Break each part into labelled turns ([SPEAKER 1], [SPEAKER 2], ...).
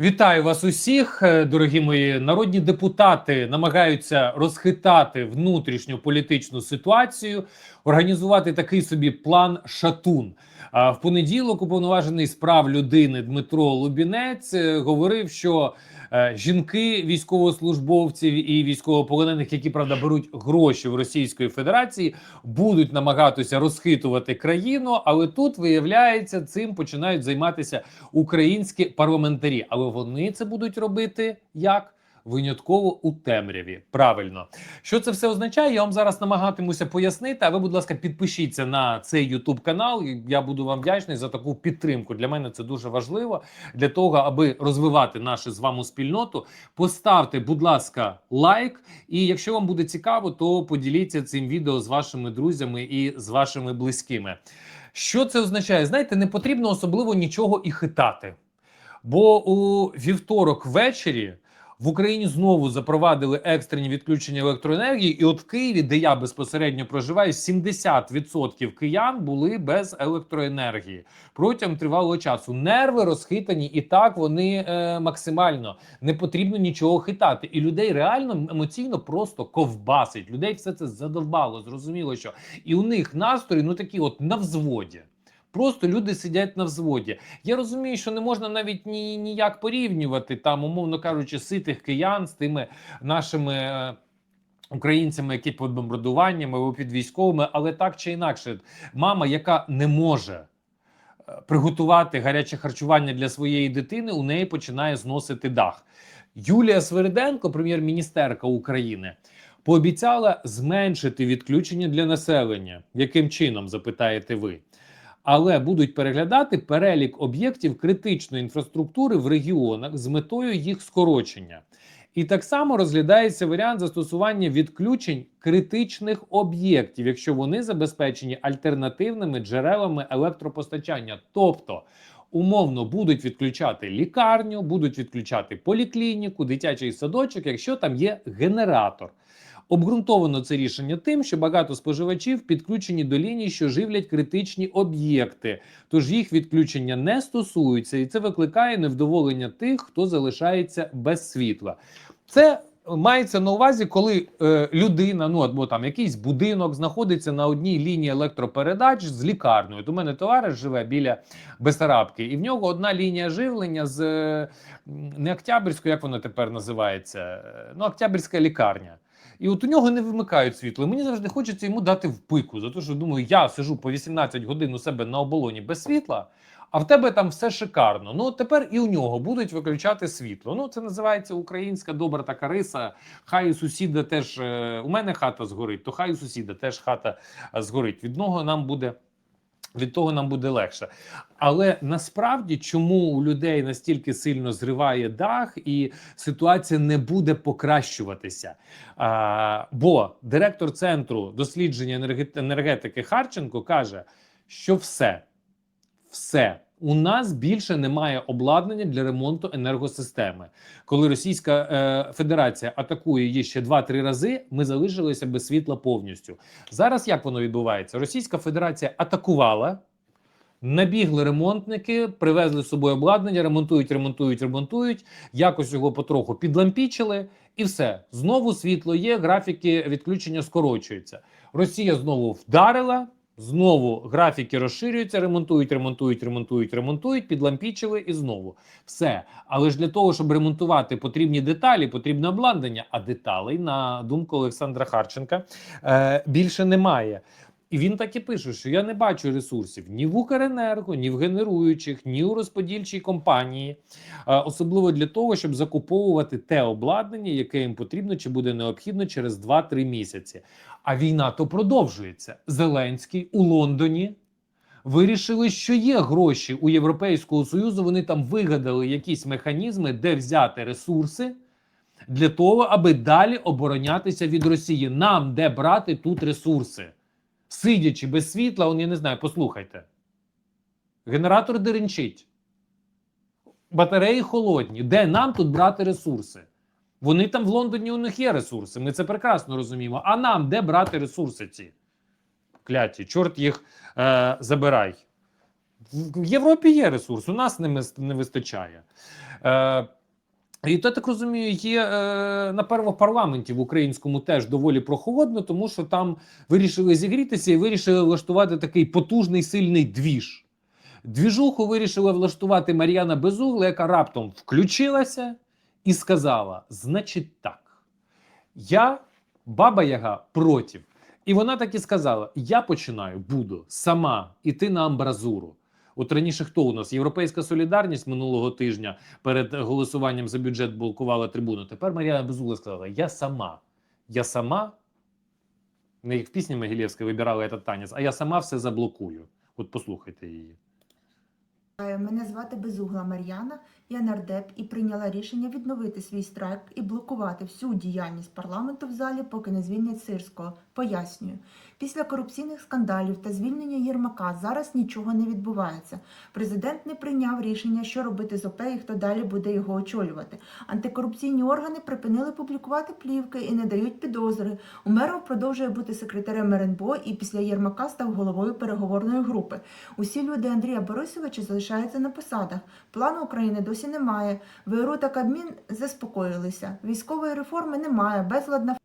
[SPEAKER 1] Вітаю вас усіх, е, дорогі мої народні депутати намагаються розхитати внутрішню політичну ситуацію, організувати такий собі план Шатун. А в понеділок уповноважений справ людини Дмитро Лубінець е, говорив, що жінки військовослужбовців і військовополонених, які правда беруть гроші в Російської Федерації, будуть намагатися розхитувати країну. Але тут виявляється, цим починають займатися українські парламентарі. Але вони це будуть робити як? Винятково у темряві. Правильно, що це все означає? Я вам зараз намагатимуся пояснити. А ви, будь ласка, підпишіться на цей YouTube канал. Я буду вам вдячний за таку підтримку. Для мене це дуже важливо для того, аби розвивати нашу з вами спільноту. Поставте, будь ласка, лайк. І якщо вам буде цікаво, то поділіться цим відео з вашими друзями і з вашими близькими. Що це означає? Знаєте, не потрібно особливо нічого і хитати. Бо у вівторок ввечері в Україні знову запровадили екстрені відключення електроенергії, і от в Києві, де я безпосередньо проживаю, 70% киян були без електроенергії протягом тривалого часу. Нерви розхитані, і так вони е, максимально не потрібно нічого хитати. І людей реально емоційно просто ковбасить. Людей все це задовбало. Зрозуміло, що і у них настрої ну такі, от на взводі. Просто люди сидять на взводі. Я розумію, що не можна навіть ні, ніяк порівнювати там, умовно кажучи, ситих киян з тими нашими. е, Українцями, які під бомбардуваннями або під військовими, але так чи інакше, мама, яка не може е, приготувати гаряче харчування для своєї дитини, у неї починає зносити дах. Юлія Свериденко, прем'єр-міністерка України, пообіцяла зменшити відключення для населення. Яким чином запитаєте ви? Але будуть переглядати перелік об'єктів критичної інфраструктури в регіонах з метою їх скорочення. І так само розглядається варіант застосування відключень критичних об'єктів, якщо вони забезпечені альтернативними джерелами електропостачання. Тобто, умовно будуть відключати лікарню, будуть відключати поліклініку, дитячий садочок, якщо там є генератор. Обґрунтовано це рішення тим, що багато споживачів підключені до ліній, що живлять критичні об'єкти, тож їх відключення не стосуються, і це викликає невдоволення тих, хто залишається без світла. Це мається на увазі, коли е, людина, ну або там якийсь будинок знаходиться на одній лінії електропередач з лікарнею. До мене товариш живе біля Бесарабки, і в нього одна лінія живлення з е, не Октябрьської, як воно тепер називається? Е, Ну, Октябрьська лікарня. І от у нього не вимикають світло. Мені завжди хочеться йому дати в пику, за те, що думаю, я сижу по 18 годин у себе на оболоні без світла, а в тебе там все шикарно. Ну тепер і у нього будуть виключати світло. Ну це називається українська добра така риса. Хай у сусіда теж е, у мене хата згорить, то хай у сусіда теж хата е, згорить. Від нього нам буде. Від того нам буде легше, але насправді чому у людей настільки сильно зриває дах, і ситуація не буде покращуватися? А, бо директор центру дослідження енергетики Харченко каже, що все, все. У нас більше немає обладнання для ремонту енергосистеми. Коли Російська е, Федерація атакує її ще 2-3 рази, ми залишилися без світла повністю. Зараз як воно відбувається? Російська Федерація атакувала, набігли ремонтники, привезли з собою обладнання, ремонтують, ремонтують, ремонтують. Якось його потроху підлампічили, і все знову світло є. Графіки відключення скорочуються. Росія знову вдарила. Знову графіки розширюються, ремонтують, ремонтують, ремонтують, ремонтують, підлампічили і знову все. Але ж для того, щоб ремонтувати потрібні деталі, потрібне обладнання. А деталей, на думку Олександра Харченка, е, більше немає. І він так і пише, що я не бачу ресурсів ні в Укренерго, ні в генеруючих, ні у розподільчій компанії, особливо для того, щоб закуповувати те обладнання, яке їм потрібно чи буде необхідно через 2-3 місяці. А війна то продовжується. Зеленський у Лондоні вирішили, що є гроші у Європейського Союзу. Вони там вигадали якісь механізми, де взяти ресурси для того, аби далі оборонятися від Росії. Нам де брати тут ресурси, сидячи без світла, он я не знаю, послухайте. Генератор деренчить. Батареї холодні. Де нам тут брати ресурси? Вони там в Лондоні у них є ресурси. Ми це прекрасно розуміємо. А нам де брати ресурси ці? Кляті, чорт їх е, забирай. В Європі є ресурс, у нас не, не вистачає. Е, і то, так розумію, є е, на парламенті в українському теж доволі прохолодно, тому що там вирішили зігрітися і вирішили влаштувати такий потужний сильний двіж. Двіжуху вирішила влаштувати Мар'яна Безугла, яка раптом включилася і сказала: значить так, я баба Яга проти. І вона так і сказала: Я починаю, буду сама іти на амбразуру. От раніше хто у нас? Європейська солідарність минулого тижня перед голосуванням за бюджет блокувала трибуну. Тепер Мар'яна Безугла сказала: Я сама. Я сама, не як в пісні Могилєвської вибирала этот танець, а я сама все заблокую. От послухайте її.
[SPEAKER 2] Е, Мене звати Безугла Мар'яна, я нардеп і прийняла рішення відновити свій страйк і блокувати всю діяльність парламенту в залі, поки не звільнять Сирського. Пояснюю, після корупційних скандалів та звільнення Єрмака зараз нічого не відбувається. Президент не прийняв рішення, що робити з ОП і хто далі буде його очолювати. Антикорупційні органи припинили публікувати плівки і не дають підозри. Умеров продовжує бути секретарем РНБО і після Єрмака став головою переговорної групи. Усі люди Андрія Борисовича залишаються на посадах. Плану України досі немає. ВРУ та Кабмін заспокоїлися. Військової реформи немає. Безладна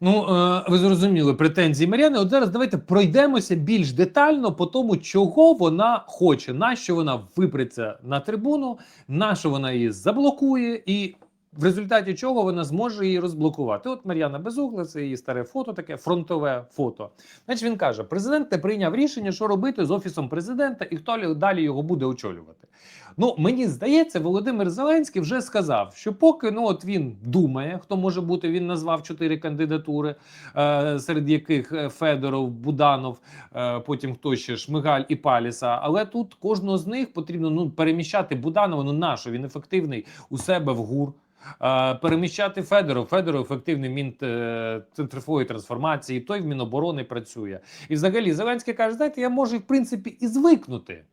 [SPEAKER 1] Ну, е, ви зрозуміли претензії Мар'яни. От зараз давайте пройдемося більш детально по тому, чого вона хоче, на що вона випреться на трибуну, на що вона її заблокує, і в результаті чого вона зможе її розблокувати. От Мар'яна Безугла, це її старе фото, таке фронтове фото. Значить, він каже: президент не прийняв рішення, що робити з офісом президента і хто далі його буде очолювати. Ну, мені здається, Володимир Зеленський вже сказав, що поки ну от він думає, хто може бути, він назвав чотири кандидатури, е, серед яких е, Федоров, Буданов, е, потім хто ще Шмигаль і Паліса. Але тут кожного з них потрібно ну переміщати Буданова. Ну нащо він ефективний у себе в ГУР. Е, переміщати Федоров. Федоров ефективний мін е, трансформації. Той в Міноборони працює. І взагалі Зеленський каже: знаєте, я можу в принципі і звикнути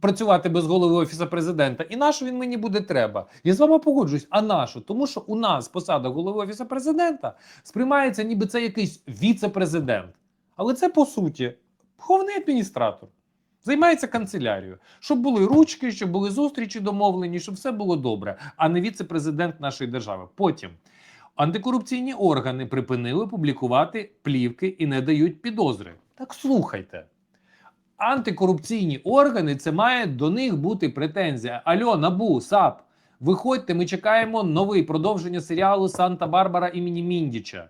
[SPEAKER 1] працювати без голови офісу президента. І на що він мені буде треба? Я з вами погоджуюсь. А на що? Тому що у нас посада голови офісу президента сприймається, ніби це якийсь віце-президент. Але це по суті головний адміністратор. Займається канцелярією, щоб були ручки, щоб були зустрічі домовлені, щоб все було добре, а не віце-президент нашої держави. Потім антикорупційні органи припинили публікувати плівки і не дають підозри. Так слухайте. Антикорупційні органи це має до них бути претензія. Альо, набу, САП. Виходьте, ми чекаємо новий продовження серіалу Санта-Барбара імені Міндіча.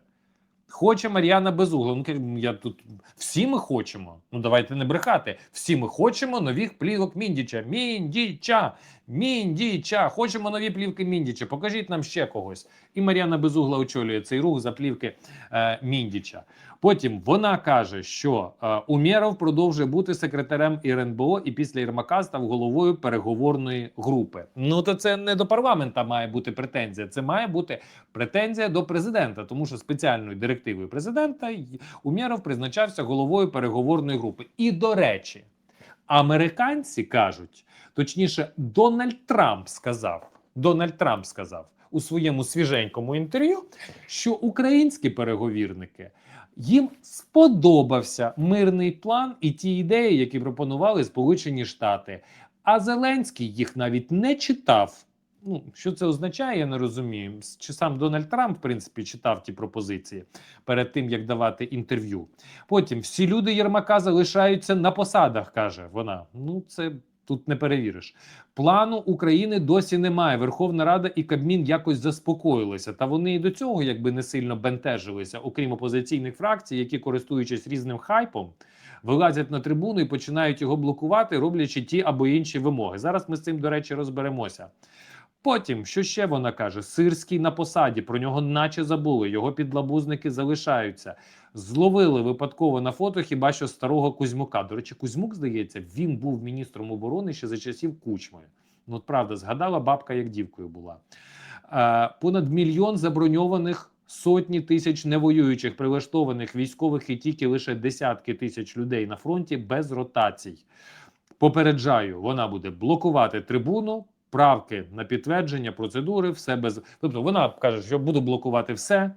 [SPEAKER 1] Хоче Мар'яна Безугла. Ну, я тут всі ми хочемо. Ну давайте не брехати. Всі ми хочемо нових плівок Міндіча. Міндіча, Міндіча. Хочемо нові плівки Міндіча. Покажіть нам ще когось. І Мар'яна Безугла очолює цей рух за плівки е, Міндіча. Потім вона каже, що е, Умєров продовжує бути секретарем РНБО і після Єрмака став головою переговорної групи. Ну то це не до парламента має бути претензія. Це має бути претензія до президента, тому що спеціальною директивою президента Умєров призначався головою переговорної групи. І до речі, американці кажуть, точніше, Дональд Трамп сказав. Дональд Трамп сказав у своєму свіженькому інтерв'ю, що українські переговірники їм сподобався мирний план і ті ідеї, які пропонували Сполучені Штати. А Зеленський їх навіть не читав. Ну, що це означає, я не розумію. Чи сам Дональд Трамп, в принципі, читав ті пропозиції перед тим, як давати інтерв'ю. Потім всі люди Єрмака залишаються на посадах, каже вона. Ну, це тут не перевіриш. Плану України досі немає. Верховна Рада і Кабмін якось заспокоїлися. Та вони і до цього якби не сильно бентежилися, окрім опозиційних фракцій, які, користуючись різним хайпом, вилазять на трибуну і починають його блокувати, роблячи ті або інші вимоги. Зараз ми з цим, до речі, розберемося. Потім, що ще вона каже? Сирський на посаді, про нього наче забули. Його підлабузники залишаються. Зловили випадково на фото хіба що старого Кузьмука. До речі, Кузьмук, здається, він був міністром оборони ще за часів Кучми. Ну, от правда, згадала бабка, як дівкою була. Е, понад мільйон заброньованих. Сотні тисяч невоюючих прилаштованих військових і тільки лише десятки тисяч людей на фронті без ротацій. Попереджаю, вона буде блокувати трибуну, правки на підтвердження, процедури, все без. Тобто вона каже, що буду блокувати все.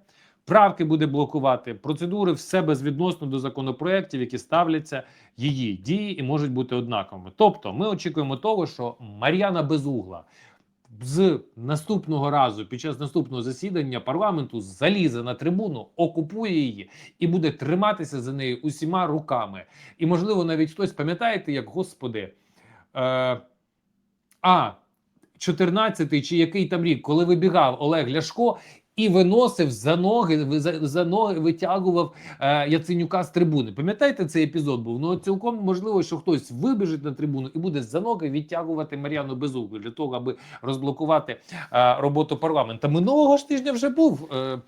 [SPEAKER 1] правки буде блокувати, процедури все безвідносно до законопроєктів, які ставляться її дії і можуть бути однаковими. Тобто, ми очікуємо того, що Мар'яна Безугла з наступного разу, під час наступного засідання парламенту, залізе на трибуну, окупує її і буде триматися за нею усіма руками. І, можливо, навіть хтось пам'ятаєте, як господи. Е, а 14-й чи який там рік, коли вибігав Олег Ляшко і виносив за ноги, за, ноги витягував е, Яценюка з трибуни. Пам'ятаєте, цей епізод був? Ну цілком можливо, що хтось вибіжить на трибуну і буде за ноги відтягувати Мар'яну Безуглу для того, аби розблокувати е, роботу парламента. Минулого ж тижня вже був е,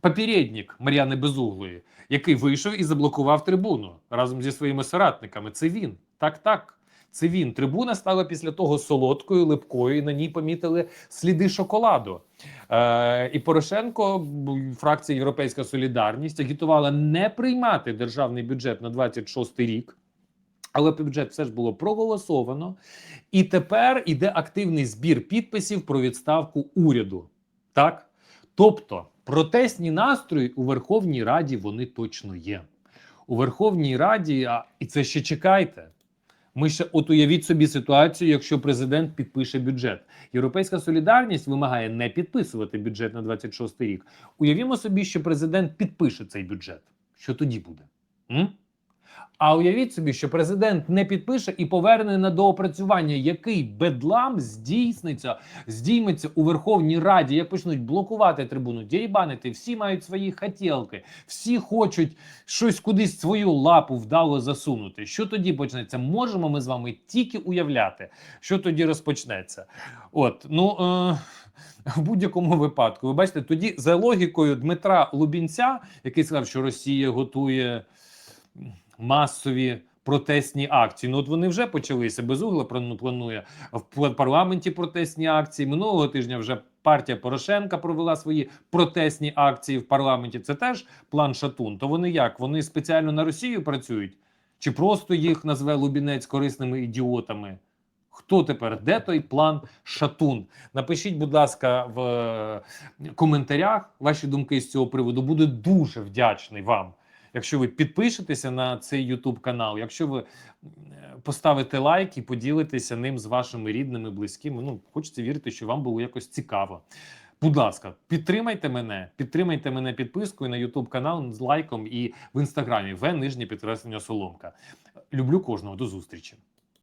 [SPEAKER 1] попередник Мар'яни Безуглої, який вийшов і заблокував трибуну разом зі своїми соратниками. Це він. Так, так. Це він. Трибуна стала після того солодкою, липкою, і на ній помітили сліди шоколаду. Е, і Порошенко, фракція Європейська Солідарність, агітувала не приймати державний бюджет на 26 рік. Але бюджет все ж було проголосовано, і тепер іде активний збір підписів про відставку уряду. Так? Тобто протестні настрої у Верховній Раді вони точно є. У Верховній Раді, а і це ще чекайте. Ми ще от уявіть собі ситуацію, якщо президент підпише бюджет. Європейська солідарність вимагає не підписувати бюджет на 26 рік. Уявімо собі, що президент підпише цей бюджет. Що тоді буде? М? А уявіть собі, що президент не підпише і поверне на доопрацювання, який бедлам здійсниться, здійметься у Верховній Раді, як почнуть блокувати трибуну, дірібанити, всі мають свої хотілки, всі хочуть щось кудись свою лапу вдало засунути. Що тоді почнеться? Можемо ми з вами тільки уявляти, що тоді розпочнеться. От ну. Е- в будь-якому випадку, ви бачите, тоді за логікою Дмитра Лубінця, який сказав, що Росія готує масові протестні акції. Ну от вони вже почалися. Безугла плану- планує в парламенті протестні акції. Минулого тижня вже партія Порошенка провела свої протестні акції в парламенті. Це теж план Шатун. То вони як? Вони спеціально на Росію працюють? Чи просто їх назве Лубінець корисними ідіотами? Хто тепер? Де той план Шатун? Напишіть, будь ласка, в е, коментарях ваші думки з цього приводу. Буду дуже вдячний вам, якщо ви підпишетеся на цей YouTube канал, якщо ви поставите лайк і поділитеся ним з вашими рідними, близькими. Ну, хочеться вірити, що вам було якось цікаво. Будь ласка, підтримайте мене, підтримайте мене підпискою на YouTube канал з лайком і в інстаграмі В нижнє підкреслення Соломка. Люблю кожного до зустрічі.